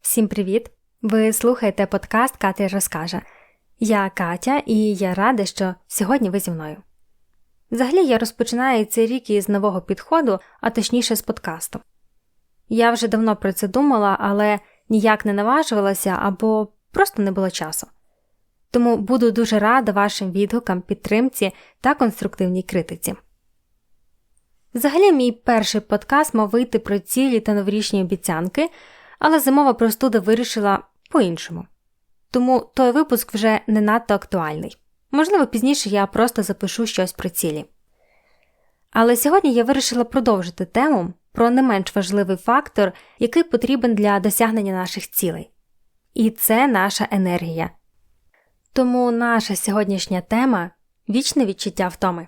Всім привіт! Ви слухаєте подкаст Катя розкаже. Я Катя, і я рада, що сьогодні ви зі мною. Взагалі я розпочинаю цей рік із нового підходу, а точніше з подкасту. Я вже давно про це думала, але ніяк не наважувалася або просто не було часу. Тому буду дуже рада вашим відгукам, підтримці та конструктивній критиці. Взагалі, мій перший подкаст мав вийти про цілі та новорічні обіцянки, але зимова простуда вирішила по-іншому. Тому той випуск вже не надто актуальний. Можливо, пізніше я просто запишу щось про цілі. Але сьогодні я вирішила продовжити тему про не менш важливий фактор, який потрібен для досягнення наших цілей. І це наша енергія. Тому наша сьогоднішня тема вічне відчуття втоми.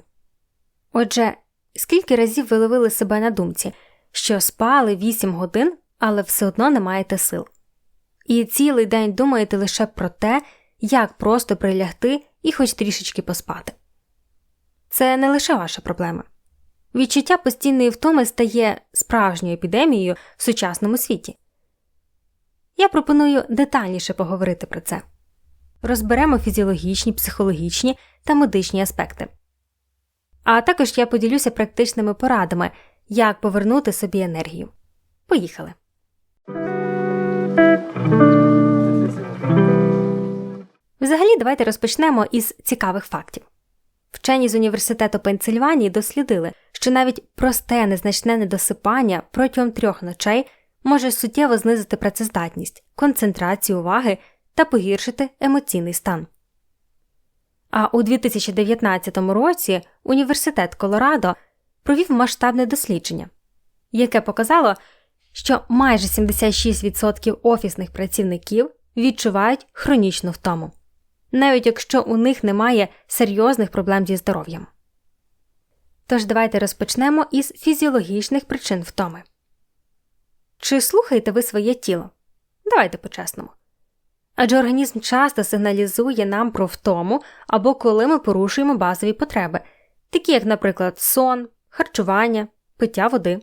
Отже, скільки разів ви ловили себе на думці, що спали 8 годин, але все одно не маєте сил. І цілий день думаєте лише про те, як просто прилягти і хоч трішечки поспати. Це не лише ваша проблема. Відчуття постійної втоми стає справжньою епідемією в сучасному світі. Я пропоную детальніше поговорити про це. Розберемо фізіологічні, психологічні та медичні аспекти. А також я поділюся практичними порадами, як повернути собі енергію. Поїхали! Взагалі, давайте розпочнемо із цікавих фактів. Вчені з університету Пенсильванії дослідили, що навіть просте незначне недосипання протягом трьох ночей може суттєво знизити працездатність, концентрацію уваги та погіршити емоційний стан. А у 2019 році університет Колорадо провів масштабне дослідження, яке показало, що майже 76% офісних працівників відчувають хронічну втому, навіть якщо у них немає серйозних проблем зі здоров'ям. Тож давайте розпочнемо із фізіологічних причин втоми. Чи слухаєте ви своє тіло? Давайте по чесному. Адже організм часто сигналізує нам про втому або коли ми порушуємо базові потреби, такі як, наприклад, сон, харчування, пиття води.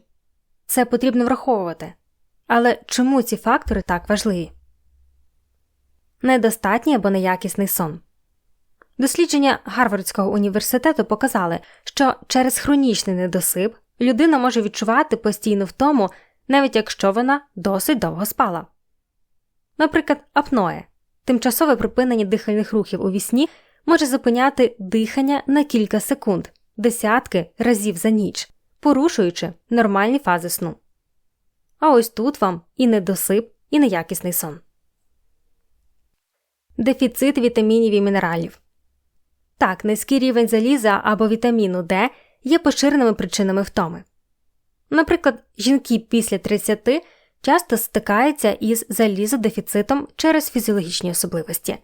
Це потрібно враховувати. Але чому ці фактори так важливі? Недостатній або неякісний сон. Дослідження Гарвардського університету показали, що через хронічний недосип людина може відчувати постійну втому, навіть якщо вона досить довго спала. Наприклад, апноє тимчасове припинення дихальних рухів у вісні може зупиняти дихання на кілька секунд, десятки разів за ніч, порушуючи нормальні фази сну. А ось тут вам і недосип, і неякісний сон. Дефіцит вітамінів і мінералів. Так, низький рівень заліза або вітаміну Д є поширеними причинами втоми. Наприклад, жінки після 30 часто стикаються із залізодефіцитом через фізіологічні особливості.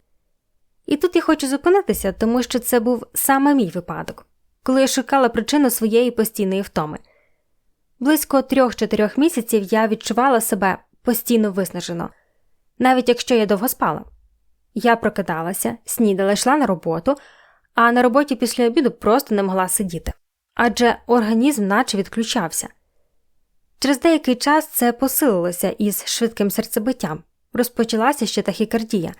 І тут я хочу зупинитися, тому що це був саме мій випадок, коли я шукала причину своєї постійної втоми. Близько 3-4 місяців я відчувала себе постійно виснажено, навіть якщо я довго спала. Я прокидалася, снідала, йшла на роботу, а на роботі після обіду просто не могла сидіти, адже організм наче відключався. Через деякий час це посилилося із швидким серцебиттям, розпочалася ще тахікардія.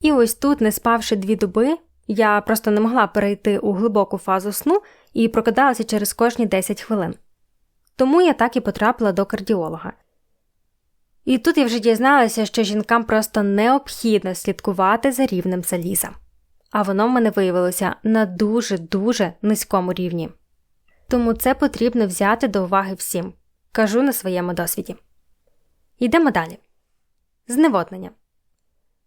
І ось тут, не спавши дві доби, я просто не могла перейти у глибоку фазу сну і прокидалася через кожні 10 хвилин. Тому я так і потрапила до кардіолога. І тут я вже дізналася, що жінкам просто необхідно слідкувати за рівнем заліза, а воно в мене виявилося на дуже дуже низькому рівні. Тому це потрібно взяти до уваги всім, кажу на своєму досвіді. Йдемо далі. Зневоднення.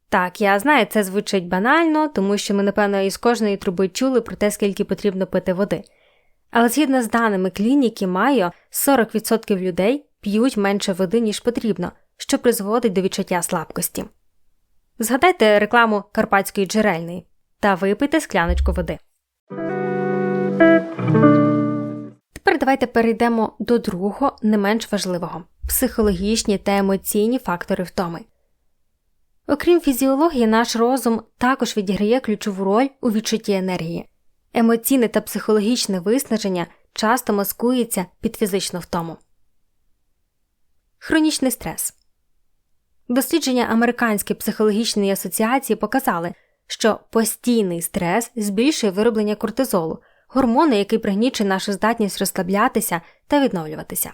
Так, я знаю, це звучить банально, тому що ми, напевно, із кожної труби чули про те, скільки потрібно пити води. Але згідно з даними клініки Майо, 40% людей п'ють менше води, ніж потрібно, що призводить до відчуття слабкості. Згадайте рекламу карпатської джерельної та випийте скляночку води. Давайте перейдемо до другого, не менш важливого психологічні та емоційні фактори втоми. Окрім фізіології, наш розум також відіграє ключову роль у відчутті енергії. Емоційне та психологічне виснаження часто маскується під фізичну втому. Хронічний стрес. Дослідження Американської психологічної асоціації показали, що постійний стрес збільшує вироблення кортизолу, гормону, який пригнічує нашу здатність розслаблятися та відновлюватися.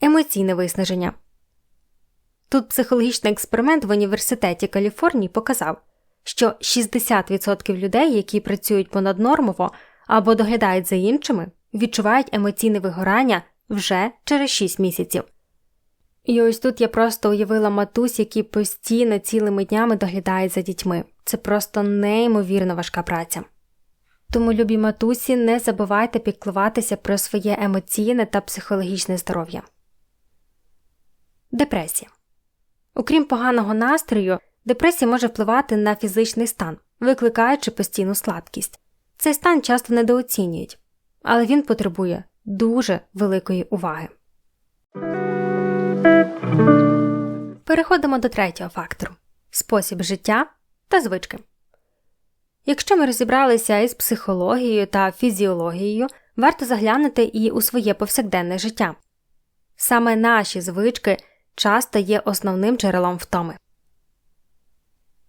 Емоційне виснаження. Тут психологічний експеримент в університеті Каліфорнії показав, що 60% людей, які працюють понаднормово або доглядають за іншими, відчувають емоційне вигорання вже через 6 місяців. І ось тут я просто уявила матусь, які постійно цілими днями доглядають за дітьми. Це просто неймовірно важка праця. Тому, любі матусі, не забувайте піклуватися про своє емоційне та психологічне здоров'я. Депресія. Окрім поганого настрою, депресія може впливати на фізичний стан, викликаючи постійну слабкість. Цей стан часто недооцінюють, але він потребує дуже великої уваги. Переходимо до третього фактору спосіб життя та звички. Якщо ми розібралися із психологією та фізіологією, варто заглянути і у своє повсякденне життя. Саме наші звички часто є основним джерелом втоми.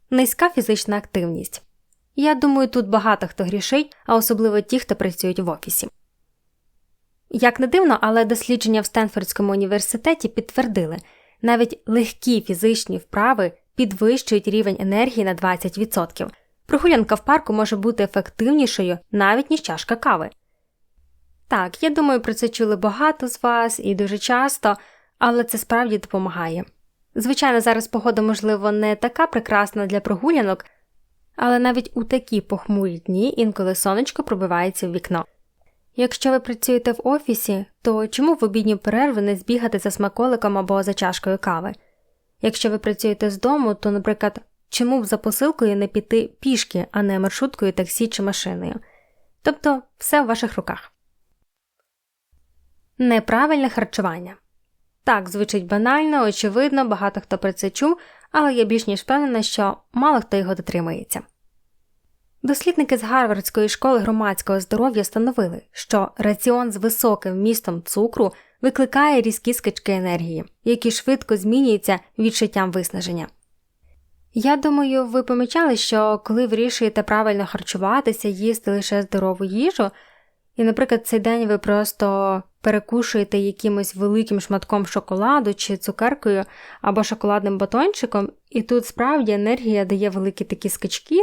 Низька фізична активність. Я думаю, тут багато хто грішить, а особливо ті, хто працюють в офісі. Як не дивно, але дослідження в Стенфордському університеті підтвердили, навіть легкі фізичні вправи підвищують рівень енергії на 20%. Прогулянка в парку може бути ефективнішою навіть ніж чашка кави. Так, я думаю, про це чули багато з вас і дуже часто, але це справді допомагає. Звичайно, зараз погода, можливо, не така прекрасна для прогулянок, але навіть у такі похмурі дні інколи сонечко пробивається в вікно. Якщо ви працюєте в офісі, то чому в обідню перерву не збігати за смаколиком або за чашкою кави? Якщо ви працюєте з дому, то, наприклад, чому б за посилкою не піти пішки, а не маршруткою, таксі чи машиною? Тобто все в ваших руках. Неправильне харчування. Так, звучить банально, очевидно, багато хто про це чув, але я більш ніж впевнена, що мало хто його дотримується. Дослідники з Гарвардської школи громадського здоров'я встановили, що раціон з високим вмістом цукру викликає різкі скачки енергії, які швидко змінюються відчуттям виснаження. Я думаю, ви помічали, що коли вирішуєте правильно харчуватися, їсти лише здорову їжу, і, наприклад, цей день ви просто перекушуєте якимось великим шматком шоколаду чи цукеркою або шоколадним батончиком, і тут справді енергія дає великі такі скачки,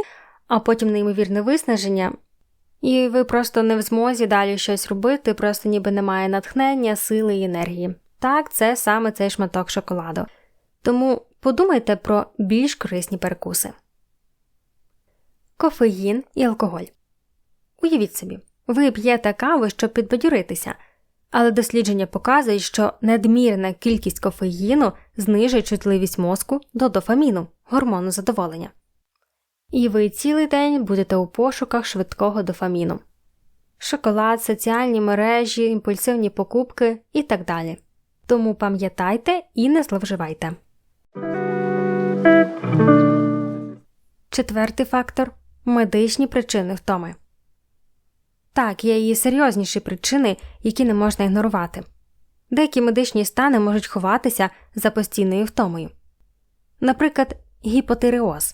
а потім неймовірне виснаження, і ви просто не в змозі далі щось робити, просто ніби немає натхнення, сили і енергії. Так, це саме цей шматок шоколаду. Тому подумайте про більш корисні перекуси. Кофеїн і алкоголь. Уявіть собі, ви п'єте каву, щоб підбадьоритися, але дослідження показують, що надмірна кількість кофеїну знижує чутливість мозку до дофаміну, гормону задоволення. І ви цілий день будете у пошуках швидкого дофаміну. Шоколад, соціальні мережі, імпульсивні покупки і так далі. Тому пам'ятайте і не зловживайте. Четвертий фактор медичні причини втоми. Так, є і серйозніші причини, які не можна ігнорувати. Деякі медичні стани можуть ховатися за постійною втомою. Наприклад, гіпотиреоз.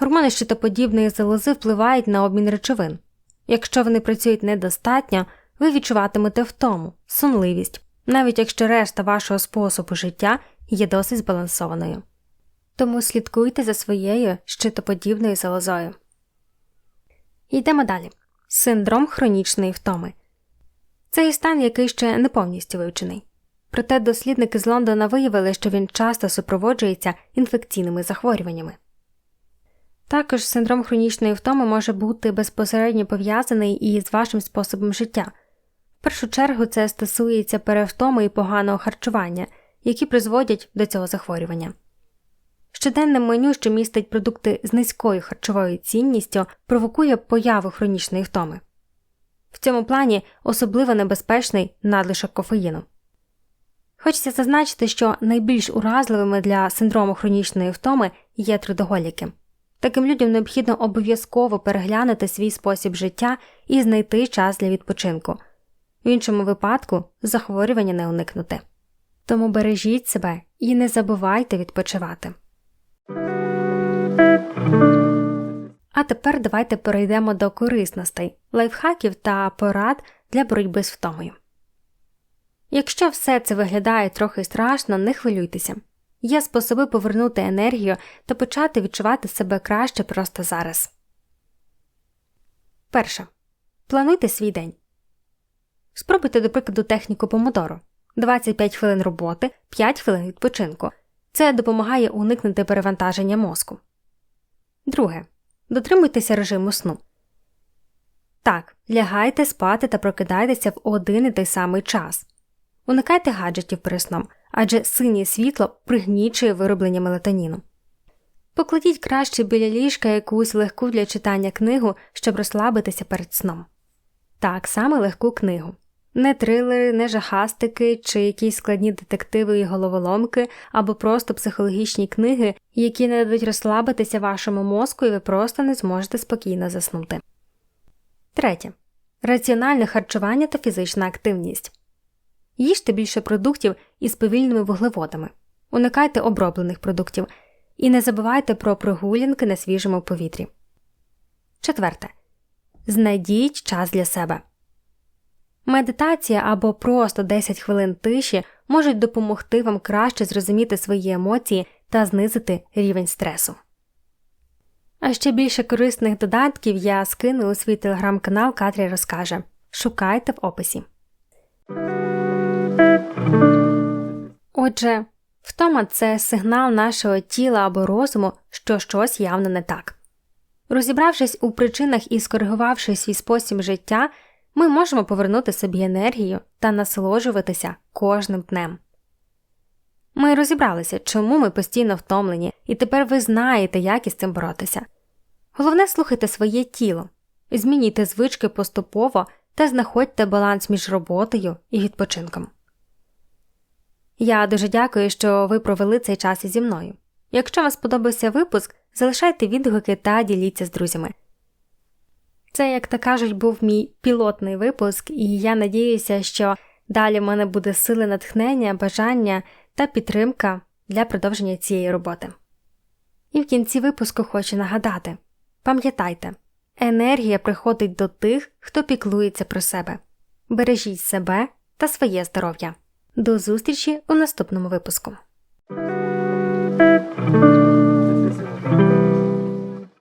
Гормони щитоподібної залози впливають на обмін речовин. Якщо вони працюють недостатньо, ви відчуватимете втому, сонливість, навіть якщо решта вашого способу життя є досить збалансованою. Тому слідкуйте за своєю щитоподібною залозою. Йдемо далі. Синдром хронічної втоми. Цей стан, який ще не повністю вивчений. Проте дослідники з Лондона виявили, що він часто супроводжується інфекційними захворюваннями. Також синдром хронічної втоми може бути безпосередньо пов'язаний і з вашим способом життя. В першу чергу це стосується перевтоми і поганого харчування, які призводять до цього захворювання. Щоденне меню, що містить продукти з низькою харчовою цінністю, провокує появу хронічної втоми. В цьому плані особливо небезпечний надлишок кофеїну. Хочеться зазначити, що найбільш уразливими для синдрому хронічної втоми є трудоголіки. Таким людям необхідно обов'язково переглянути свій спосіб життя і знайти час для відпочинку, в іншому випадку захворювання не уникнути. Тому бережіть себе і не забувайте відпочивати. А тепер давайте перейдемо до корисностей, лайфхаків та порад для боротьби з втомою. Якщо все це виглядає трохи страшно, не хвилюйтеся. Є способи повернути енергію та почати відчувати себе краще просто зараз. Перше. Плануйте свій день. Спробуйте, до прикладу, техніку помодоро 25 хвилин роботи, 5 хвилин відпочинку. Це допомагає уникнути перевантаження мозку. Друге. Дотримуйтеся режиму сну. Так, лягайте спати та прокидайтеся в один і той самий час. Уникайте гаджетів перед сном, адже синє світло пригнічує вироблення мелатоніну. Покладіть краще біля ліжка якусь легку для читання книгу, щоб розслабитися перед сном. Так саме легку книгу. Не трилери, не жахастики чи якісь складні детективи і головоломки, або просто психологічні книги, які не дадуть розслабитися вашому мозку, і ви просто не зможете спокійно заснути. Третє. Раціональне харчування та фізична активність. Їжте більше продуктів із повільними вуглеводами, уникайте оброблених продуктів і не забувайте про прогулянки на свіжому повітрі. Четверте. Знайдіть час для себе. Медитація або просто 10 хвилин тиші можуть допомогти вам краще зрозуміти свої емоції та знизити рівень стресу. А ще більше корисних додатків я скину у свій телеграм-канал Катрі розкаже. Шукайте в описі. Отже, втома це сигнал нашого тіла або розуму, що щось явно не так. Розібравшись у причинах і скоригувавши свій спосіб життя, ми можемо повернути собі енергію та насолоджуватися кожним днем. Ми розібралися, чому ми постійно втомлені, і тепер ви знаєте, як із цим боротися. Головне слухайте своє тіло, змінюйте звички поступово та знаходьте баланс між роботою і відпочинком. Я дуже дякую, що ви провели цей час зі мною. Якщо вам сподобався випуск, залишайте відгуки та діліться з друзями. Це, як то кажуть, був мій пілотний випуск, і я надіюся, що далі в мене буде сили натхнення, бажання та підтримка для продовження цієї роботи. І в кінці випуску хочу нагадати пам'ятайте, енергія приходить до тих, хто піклується про себе. Бережіть себе та своє здоров'я. До зустрічі у наступному випуску.